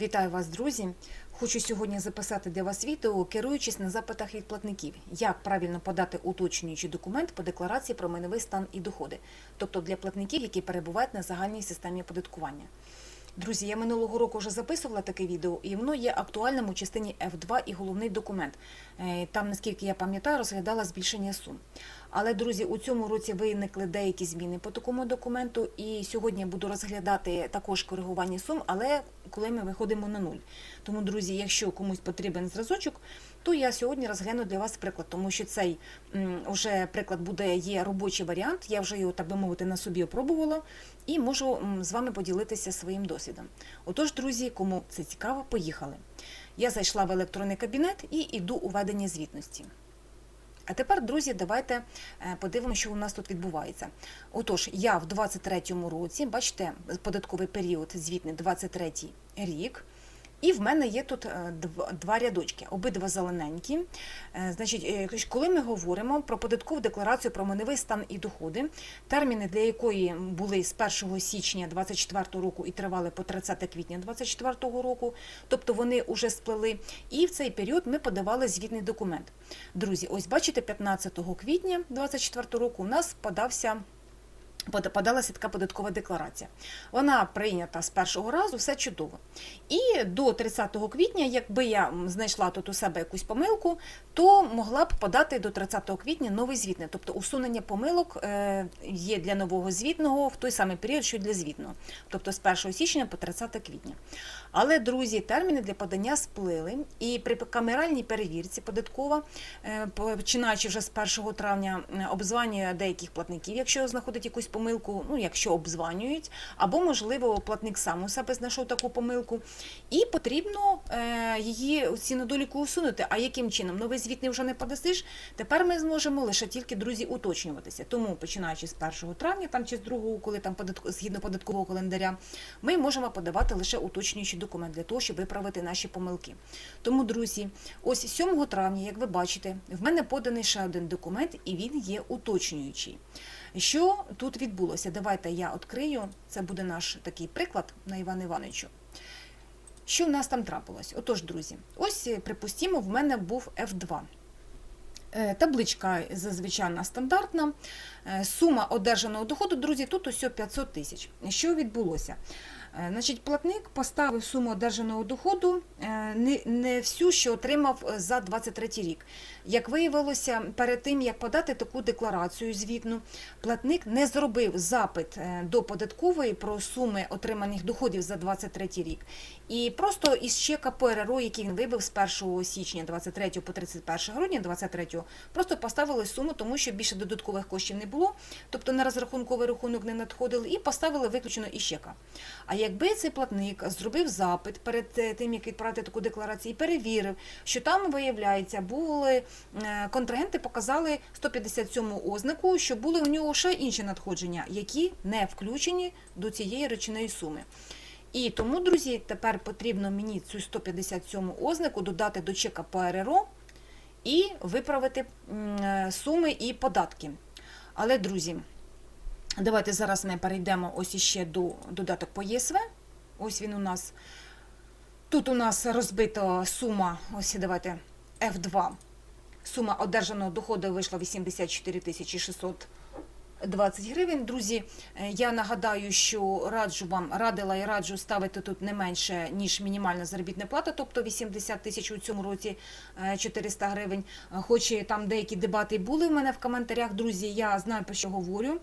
Вітаю вас, друзі! Хочу сьогодні записати для вас відео, керуючись на запитах від платників, як правильно подати уточнюючий документ по декларації про майновий стан і доходи, тобто для платників, які перебувають на загальній системі оподаткування. Друзі, я минулого року вже записувала таке відео, і воно є актуальним у частині F2 і головний документ. Е, Там, наскільки я пам'ятаю, розглядала збільшення сум. Але, друзі, у цьому році виникли деякі зміни по такому документу, і сьогодні буду розглядати також коригування сум, але коли ми виходимо на нуль. Тому, друзі, якщо комусь потрібен зразочок, то я сьогодні розгляну для вас приклад, тому що цей вже приклад буде є робочий варіант. Я вже його, так би мовити, на собі опробувала і можу з вами поділитися своїм досвідом. Отож, друзі, кому це цікаво, поїхали. Я зайшла в електронний кабінет і йду у ведення звітності. А тепер, друзі, давайте е, подивимося, що у нас тут відбувається. Отож, я в 23-му році, бачите, податковий період звітний 23-й рік. І в мене є тут е, два рядочки, обидва зелененькі. Е, Значить, е, коли ми говоримо про податкову декларацію про майновий стан і доходи, терміни для якої були з 1 січня 2024 року і тривали по 30 квітня 2024 року, тобто вони вже сплели. І в цей період ми подавали звітний документ. Друзі, ось бачите, 15 квітня 2024 року у нас подався. Пода- Подалася така податкова декларація. Вона прийнята з першого разу, все чудово. І до 30 квітня, якби я знайшла тут у себе якусь помилку, то могла б подати до 30 квітня новий звітний. Тобто усунення помилок е, є для нового звітного в той самий період, що й для звітного, тобто з 1 січня по 30 квітня. Але, друзі, терміни для подання сплили, і при камеральній перевірці податкова, е, починаючи вже з 1 травня, обзванює деяких платників, якщо знаходить якусь помилку, ну якщо обзванюють, або можливо платник сам у себе знайшов таку помилку, і потрібно е, її ці недоліку усунути. А яким чином? Новий звіт не вже не подасиш. Тепер ми зможемо лише тільки друзі уточнюватися. Тому починаючи з 1 травня, там чи з 2, коли там податко згідно податкового календаря, ми можемо подавати лише уточнюючий документ для того, щоб виправити наші помилки. Тому, друзі, ось 7 травня, як ви бачите, в мене поданий ще один документ, і він є уточнюючий. Що тут відбулося? Давайте я відкрию. Це буде наш такий приклад на Івана Івановичу. Що в нас там трапилось? Отож, друзі, ось е, припустімо, в мене був F2. Е, Табличка зазвичай стандартна. Е, Сума одержаного доходу, друзі, тут усе 500 тисяч. Що відбулося? Значить, платник поставив суму одержаного доходу не, всю, що отримав за 23 рік. Як виявилося, перед тим як подати таку декларацію звітну, платник не зробив запит е, до податкової про суми отриманих доходів за 23 рік. І просто із чека ПРРО, який він вибив з 1 січня 23 по 31 грудня 23, просто поставили суму, тому що більше додаткових коштів не було, тобто на розрахунковий рахунок не надходили, і поставили виключно із чека. А якби цей платник зробив запит перед е, тим, як відправити таку декларацію, і перевірив, що там виявляється, були контрагенти, показали 157 ознаку, що були у нього ще інші надходження, які не включені до цієї речної суми. І тому, друзі, тепер потрібно мені цю 157 ознаку додати до чека ПРРО і виправити е, суми і податки. Але, друзі, давайте зараз ми перейдемо ось іще до додаток по ЄСВ. Ось він у нас. Тут у нас розбита сума, ось давайте F2. Сума одержаного доходу вийшла 84 тисячі 600 20 гривень. Друзі, е, я нагадаю, що раджу вам радила і раджу ставити тут не менше ніж мінімальна заробітна плата, тобто 80 тисяч у цьому році е, 400 гривень. Е, Хоч і там деякі дебати були в мене в коментарях. Друзі, я знаю про що говорю.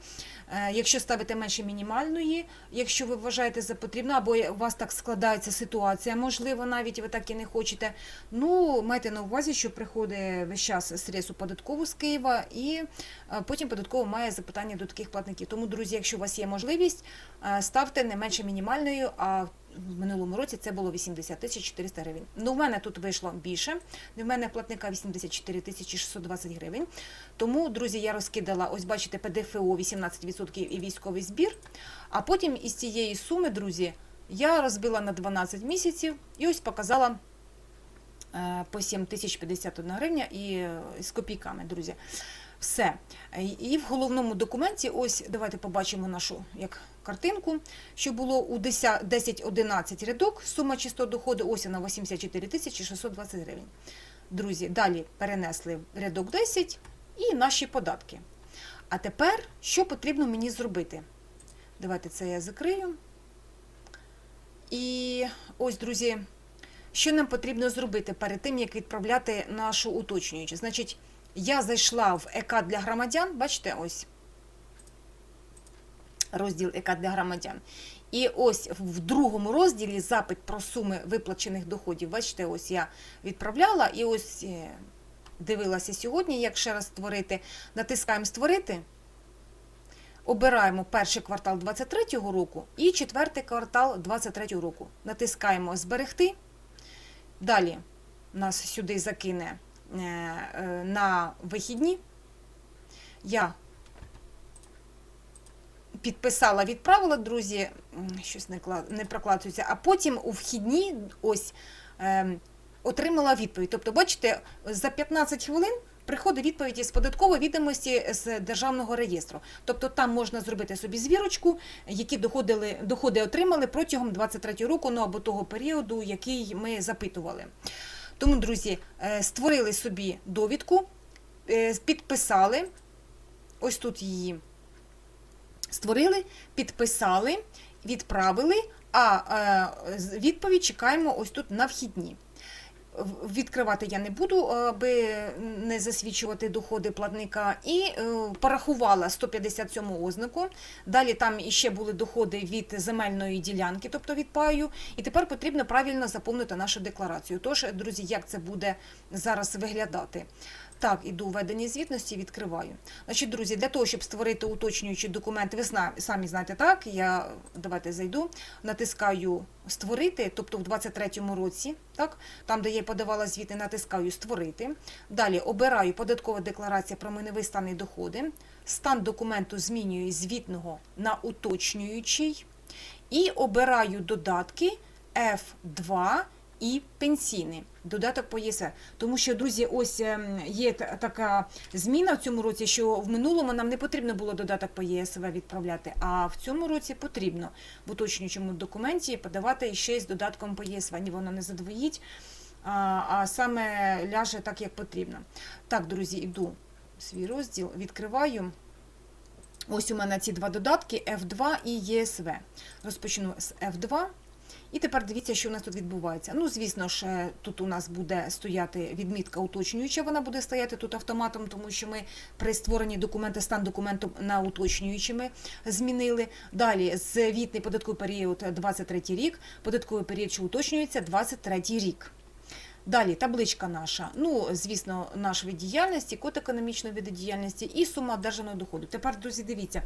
Е, Якщо ставите менше мінімальної, якщо ви вважаєте за потрібно, або у вас так складається ситуація, можливо, навіть ви так і не хочете. Ну, майте на увазі, що приходить весь час стрес у податкову з Києва, і е, потім податково має запитання до таких платників. Тому, друзі, якщо у вас є можливість, е, ставте не менше мінімальної, а в минулому році це було 80 тисяч 400 гривень. Ну, в мене тут вийшло більше. В мене платника 84 тисячі 620 гривень. Тому, друзі, я розкидала, ось бачите, ПДФО 18% і військовий збір. А потім із цієї суми, друзі, я розбила на 12 місяців і ось показала е, по 7 тисяч 51 гривня і е, з копійками, друзі. Все. Е, І в головному документі, ось давайте побачимо нашу як картинку, що було у 10-11 рядок, сума чистого доходу, ось вона 84 тисячі 620 гривень. Друзі, далі перенесли рядок 10 і наші податки. А тепер, що потрібно мені зробити? Давайте це я закрию. І ось, друзі, що нам потрібно зробити перед тим, як відправляти нашу уточнюючу? Значить, я зайшла в ЕК для громадян, бачите, ось розділ ЕК для громадян. І ось в другому розділі запит про суми виплачених доходів. Бачите, ось я відправляла і ось е, дивилася сьогодні, як ще раз створити. Натискаємо Створити. Обираємо перший квартал 23-го року і четвертий квартал 23-го року. Натискаємо Зберегти. Далі нас сюди закине на вихідні. Я підписала, відправила, друзі, щось не прокладується, а потім у вхідні ось е, отримала відповідь. Тобто, бачите, за 15 хвилин приходить відповідь із податкової відомості з державного реєстру. Тобто там можна зробити собі звірочку, які доходили, доходи отримали протягом 23 року, ну або того періоду, який ми запитували. Тому, друзі, е, створили собі довідку, е, підписали, ось тут її створили, підписали, відправили, а е, відповідь чекаємо ось тут на вхідні. Відкривати я не буду, аби не засвідчувати доходи платника. І е, порахувала 157 ознаку. Далі там іще були доходи від земельної ділянки, тобто від паю. І тепер потрібно правильно заповнити нашу декларацію. Тож, друзі, як це буде зараз виглядати? Так, іду введення звітності, відкриваю. Значить, друзі, для того, щоб створити уточнюючий документ, ви самі знаєте, так, я давайте зайду, натискаю створити, тобто в 23-му році, так, там, де я подавала звіти, натискаю створити. Далі обираю податкова декларація про майновий стан і доходи. Стан документу змінюю звітного на уточнюючий. І обираю додатки F2 і пенсійний додаток по ЄСВ. Тому що, друзі, ось ем, є така зміна в цьому році, що в минулому нам не потрібно було додаток по ЄСВ відправляти, а в цьому році потрібно в уточнюючому документі подавати ще з додатком по ЄСВ. Ні, воно не задвоїть, а, саме ляже так, як потрібно. Так, друзі, іду в свій розділ, відкриваю. Ось у мене ці два додатки F2 і ЄСВ. Розпочну з F2. І тепер дивіться, що у нас тут відбувається. Ну, звісно ж, е, тут у нас буде стояти відмітка уточнююча, вона буде стояти тут автоматом, тому що ми при створенні документа стан документу на уточнюючими змінили. Далі звітний податковий період 23 рік, податковий період, що уточнюється 23 рік. Далі табличка наша. Ну, звісно, наш вид діяльності, код економічної види діяльності і сума державного доходу. Тепер, друзі, дивіться,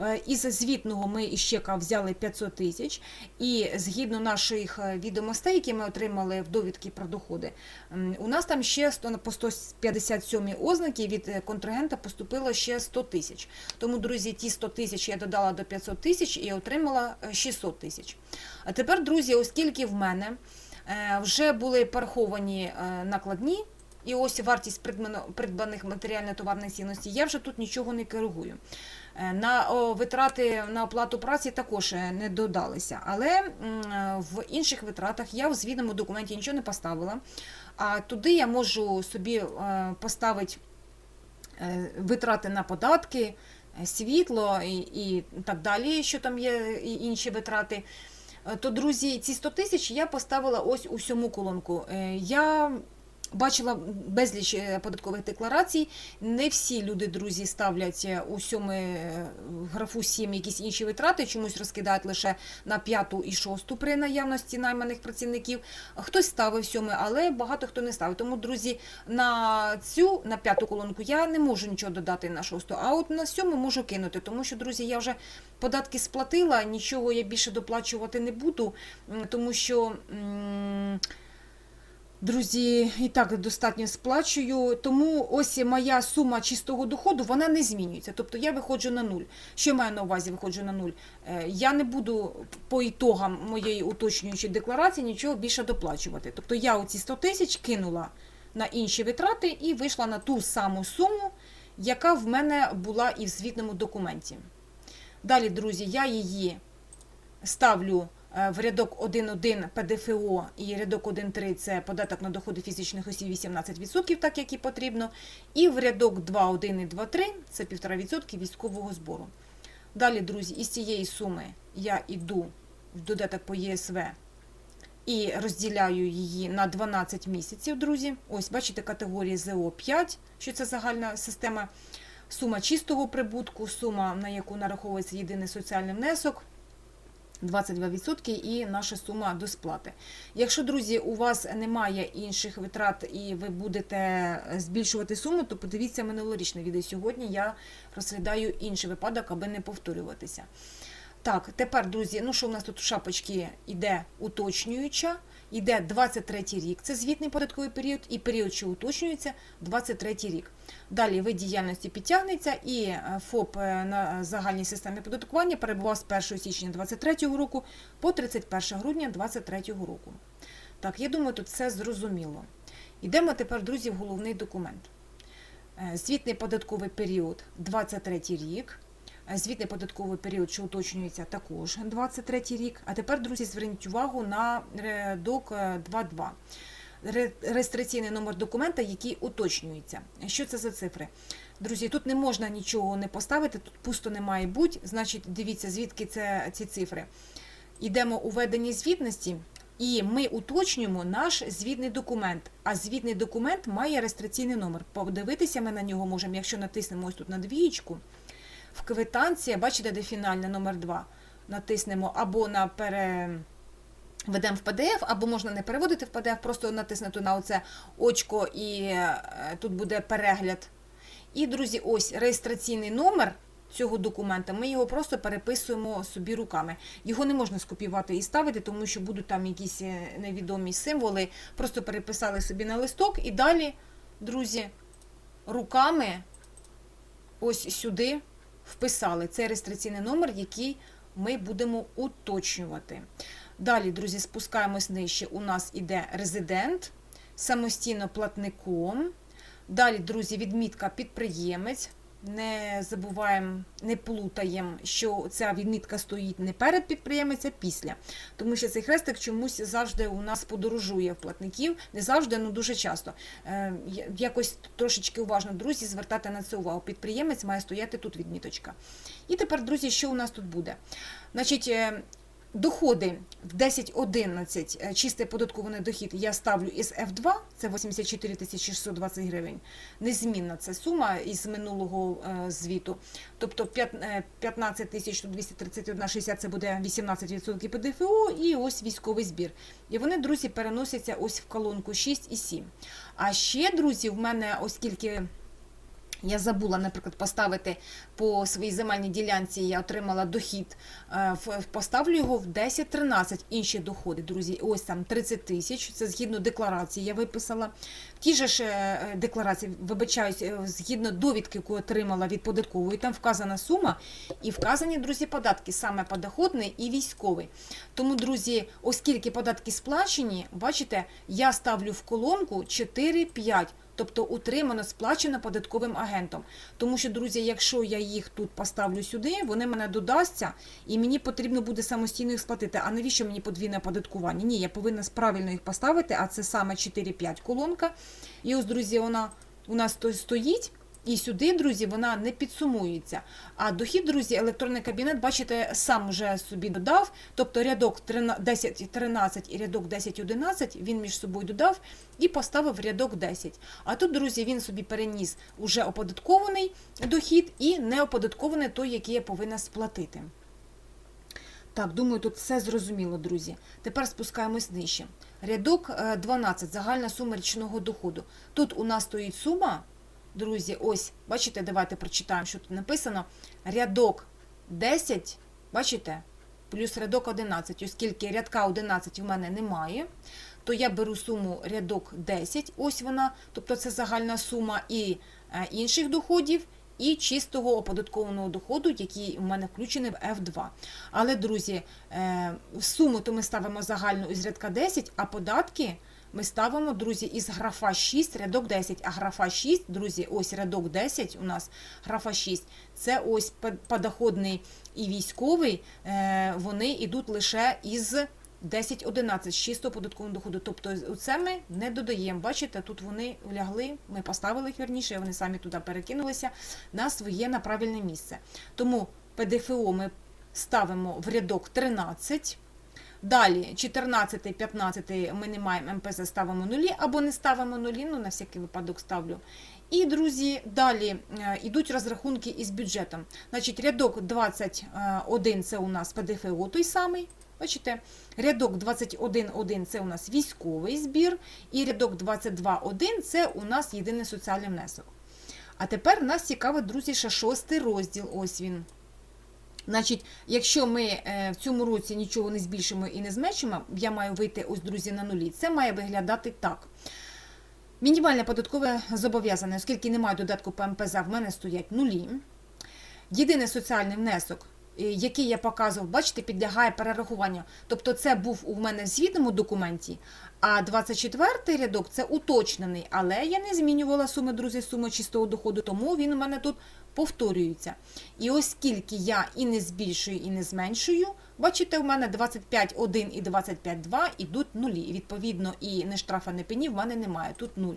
е, із звітного ми із взяли 500 тисяч, і згідно наших е, відомостей, які ми отримали в довідки про доходи, у нас там ще 100 по 157 ознаки від е, контрагента поступило ще 100 тисяч. Тому, друзі, ті 100 тисяч я додала до 500 тисяч і отримала е, 600 тисяч. А тепер, друзі, оскільки в мене вже були пораховані е, накладні, і ось вартість придбаних матеріально-товарних цінностей, я вже тут нічого не коригую. Е, На витрати на оплату праці також е, не додалися, але е, в інших витратах я в звітному документі нічого не поставила. А туди я можу собі е, поставити е, витрати на податки, е, світло і, і так далі, що там є і інші витрати. Е, То, друзі, ці 100 тисяч я поставила ось у сьому колонку. Е, Я бачила безліч е, податкових декларацій. Не всі люди, друзі, ставлять е, у сьоми е, графу 7 якісь інші витрати, чомусь розкидають лише на п'яту і шосту при наявності найманих працівників. Хтось ставив сьоми, але багато хто не ставив. Тому, друзі, на цю на п'яту колонку я не можу нічого додати на шосту, а от на сьому можу кинути, тому що, друзі, я вже податки сплатила, нічого я більше доплачувати не буду, тому що. м, Друзі, і так достатньо сплачую, тому ось моя сума чистого доходу вона не змінюється. Тобто я виходжу на нуль. Що маю на увазі, виходжу на нуль? Е, Я не буду по ітогам моєї уточнюючої декларації нічого більше доплачувати. Тобто я оці 100 тисяч кинула на інші витрати і вийшла на ту саму суму, яка в мене була і в звітному документі. Далі, друзі, я її ставлю в рядок 1.1 ПДФО і рядок 1.3 це податок на доходи фізичних осіб 18%, так як і потрібно. І в рядок 2.1 і 2.3 це 1,5% військового збору. Далі, друзі, із цієї суми я йду в додаток по ЄСВ і розділяю її на 12 місяців, друзі. Ось, бачите, категорії ЗО 5, що це загальна система, сума чистого прибутку, сума, на яку нараховується єдиний соціальний внесок. 22% і наша сума до сплати. Якщо, друзі, у вас немає інших витрат і ви будете збільшувати суму, то подивіться минулорічне відео. Сьогодні я розглядаю інший випадок, аби не повторюватися. Так, тепер, друзі, ну що у нас тут в шапочці йде уточнююча, йде 23 рік, це звітний податковий період, і період, що уточнюється, 23 рік. Далі вид діяльності підтягнеться, і е, ФОП е, на загальній системі податкування перебував з 1 січня 2023 року по 31 грудня 2023 року. Так, я думаю, тут все зрозуміло. Йдемо тепер, друзі, в головний документ. Е, Звітний податковий період 23 рік. Е, Звітний податковий період, що уточнюється, також 23 рік. А тепер, друзі, зверніть увагу на рядок е, 2.2. Ре- Реєстраційний номер документа, який уточнюється. Що це за цифри? Друзі, тут не можна нічого не поставити, тут пусто не має бути. Значить, дивіться, звідки це ці цифри. Йдемо у веденні звітності, і ми уточнюємо наш звітний документ. А звітний документ має реєстраційний номер. Подивитися ми на нього можемо, якщо натиснемо ось тут на двієчку. В квитанції, бачите, де фінальне номер 2. Натиснемо або на пере. Ведемо в PDF, або можна не переводити в PDF, просто натиснути на оце очко і е, тут буде перегляд. І, друзі, ось реєстраційний номер цього документа. Ми його просто переписуємо собі руками. Його не можна скопіювати і ставити, тому що будуть там якісь е, невідомі символи. Просто переписали собі на листок і далі, друзі, руками ось сюди вписали. цей реєстраційний номер, який ми будемо уточнювати. Далі, друзі, спускаємось нижче. У нас іде резидент, самостійно платником. Далі, друзі, відмітка підприємець. Не забуваємо, не плутаємо, що ця відмітка стоїть не перед підприємець, а після. Тому що цей хрестик чомусь завжди у нас подорожує в платників. Не завжди, але дуже часто. Е, Якось трошечки уважно, друзі, звертати на це увагу. Підприємець має стояти тут відміточка. І тепер, друзі, що у нас тут буде? Значить, е, Доходи в 10-11, е, чистий податкований дохід я ставлю із F2, це 84 620 гривень. Незмінна це сума із минулого е, звіту. Тобто п'ят- е, 15 231 60 це буде 18% ПДФО і ось військовий збір. І вони, друзі, переносяться ось в колонку 6 і 7. А ще, друзі, в мене, оскільки я забула, наприклад, поставити по своїй земельній ділянці, я отримала дохід, е, поставлю його в 10-13 інші доходи, друзі. Ось там 30 тисяч, це згідно декларації я виписала. В тій же ж е, декларації, вибачаюсь, е, згідно довідки, яку отримала від податкової, там вказана сума і вказані, друзі, податки, саме подоходний і військовий. Тому, друзі, оскільки податки сплачені, бачите, я ставлю в колонку 4-5. Тобто утримано, сплачено податковим агентом. Тому що, друзі, якщо я їх тут поставлю сюди, вони мене додасться, і мені потрібно буде самостійно їх сплатити. А навіщо мені подвійне оподаткування? Ні, я повинна правильно їх поставити, а це саме 4-5 колонка. І ось, друзі, вона у нас стоїть. І сюди, друзі, вона не підсумується. А дохід, друзі, електронний кабінет, бачите, сам вже собі додав. Тобто рядок 10-13 і рядок 10-11 він між собою додав і поставив рядок 10. А тут, друзі, він собі переніс уже оподаткований дохід і неоподаткований той, який я повинна сплатити. Так, думаю, тут все зрозуміло, друзі. Тепер спускаємось нижче. Рядок е, 12, загальна сума річного доходу. Тут у нас стоїть сума, друзі, ось, бачите, давайте прочитаємо, що тут написано. Рядок 10, бачите, плюс рядок 11, оскільки рядка 11 у мене немає, то я беру суму рядок 10, ось вона, тобто це загальна сума і е, інших доходів, і чистого оподаткованого доходу, який у мене включений в F2. Але, друзі, е, суму то ми ставимо загальну із рядка 10, а податки ми ставимо, друзі, із графа 6, рядок 10. А графа 6, друзі, ось рядок 10 у нас, графа 6, це ось подоходний і військовий, е, вони йдуть лише із 10-11 з чистого податкового доходу. Тобто це ми не додаємо. Бачите, тут вони лягли, ми поставили їх вірніше, вони самі туди перекинулися на своє на правильне місце. Тому ПДФО ми ставимо в рядок 13. Далі 14, 15 ми не маємо МПЗ, ставимо нулі або не ставимо нулі, ну на всякий випадок ставлю. І, друзі, далі е, йдуть розрахунки із бюджетом. Значить, рядок 21 це у нас ПДФО той самий. Бачите, рядок 21.1 це у нас військовий збір, і рядок 22.1 це у нас єдиний соціальний внесок. А тепер нас цікавить, друзі, ще шостий розділ. Ось він. Значить, якщо ми е, в цьому році нічого не збільшимо і не зменшимо, я маю вийти ось, друзі, на нулі. Це має виглядати так. Мінімальне податкове зобов'язане, оскільки немає додатку по МПЗ, в мене стоять нулі. Єдиний соціальний внесок, який я показував, бачите, підлягає перерахуванню. Тобто це був у мене в звітному документі, а 24-й рядок це уточнений, але я не змінювала суми, друзі, суми чистого доходу, тому він у мене тут повторюється. І оскільки я і не збільшую, і не зменшую, бачите, у мене 25,1 і 25,2 ідуть нулі. Відповідно, і не штрафа, не пені в мене немає, тут нуль.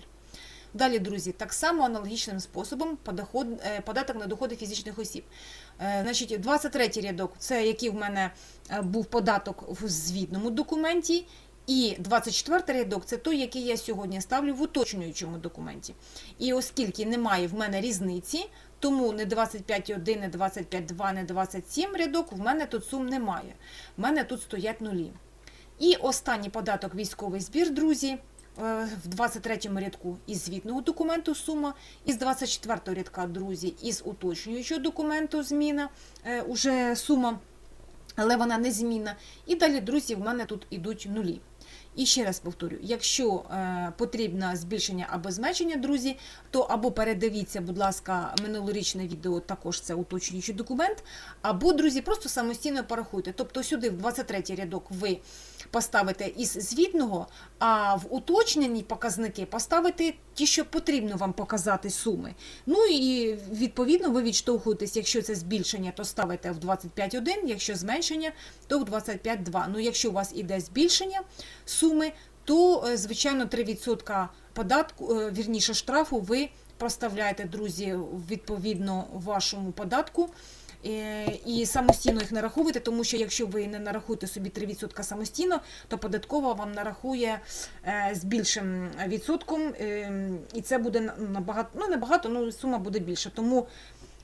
Далі, друзі, так само аналогічним способом подоход, е, податок на доходи фізичних осіб. Е, Значить, 23 рядок це який в мене е, був податок в звітному документі. І 24 рядок це той, який я сьогодні ставлю в уточнюючому документі. І оскільки немає в мене різниці, тому не 25,1, не 25,2, не 27 рядок, в мене тут сум немає. В мене тут стоять нулі. І останній податок військовий збір, друзі, в 23 рядку із звітного документу сума, із 24-го рядка, друзі, із уточнюючого документу зміна, е, уже сума, але вона не змінна. І далі, друзі, в мене тут ідуть нулі. І ще раз повторю: якщо е, потрібно збільшення або зменшення, друзі, то або передивіться, будь ласка, минулорічне відео, також це уточнюючий документ, або, друзі, просто самостійно порахуйте. Тобто сюди, в 23 рядок, ви поставите із звітного, а в уточнені показники поставите ті, що потрібно вам показати суми. Ну і відповідно ви відштовхуєтесь, якщо це збільшення, то ставите в 25,1, якщо зменшення, то в 25,2. Ну, якщо у вас іде збільшення суми, то, е, звичайно, 3% податку, е, вірніше штрафу, ви проставляєте, друзі, відповідно вашому податку. Е, І самостійно їх нараховуєте, тому що якщо ви не нарахуєте собі 3% самостійно, то податкова вам нарахує з більшим відсотком, е, і це буде на- набагато, ну не багато, ну сума буде більша. Тому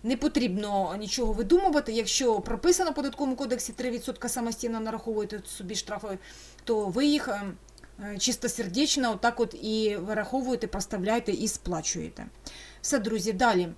не потрібно нічого видумувати. Якщо прописано в податковому кодексі 3% самостійно нараховуєте собі штрафи, то ви їх е, е, чистосердечно отак от і вираховуєте, проставляєте і сплачуєте. Все, друзі, далі.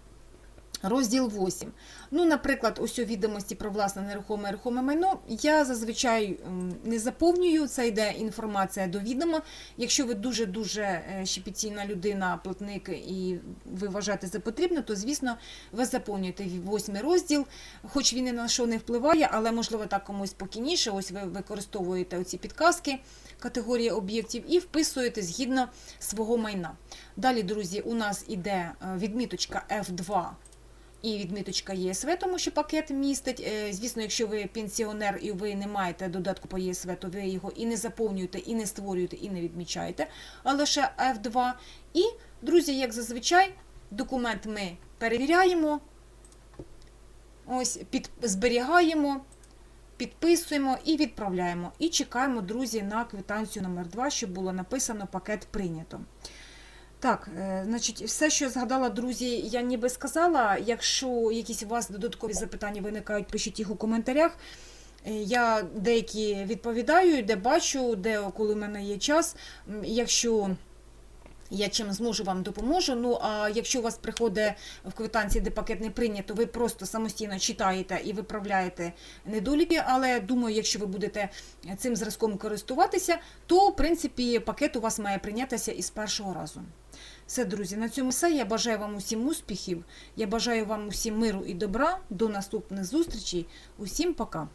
Розділ 8. Ну, наприклад, ось у відомості про власне нерухоме і рухоме майно я зазвичай не заповнюю, це йде інформація до відома. Якщо ви дуже-дуже е, щепетільна людина, платник, і ви вважаєте за потрібне, то, звісно, ви заповнюєте восьмий розділ, хоч він і на що не впливає, але, можливо, так комусь спокійніше. Ось ви використовуєте оці підказки категорії об'єктів і вписуєте згідно свого майна. Далі, друзі, у нас іде е, відміточка F2 і відміточка ЄСВ, тому що пакет містить. Е, Звісно, якщо ви пенсіонер і ви не маєте додатку по ЄСВ, то ви його і не заповнюєте, і не створюєте, і не відмічаєте, а лише F2. І, друзі, як зазвичай, документ ми перевіряємо, ось під, зберігаємо. Підписуємо і відправляємо. І чекаємо, друзі, на квитанцію номер 2 щоб було написано пакет прийнято. Так, е, значить, все, що я згадала, друзі, я ніби сказала. Якщо якісь у вас додаткові запитання виникають, пишіть їх у коментарях. Е, Я деякі відповідаю, де бачу, де коли в мене є час. Якщо я чим зможу вам допоможу. Ну а якщо у вас приходить в квитанції, де пакет не прийнято, ви просто самостійно читаєте і виправляєте недоліки. Але думаю, якщо ви будете цим зразком користуватися, то в принципі пакет у вас має прийнятися із першого разу. Все, друзі, на цьому все. Я бажаю вам усім успіхів. Я бажаю вам усім миру і добра. До наступних зустрічей. Усім пока.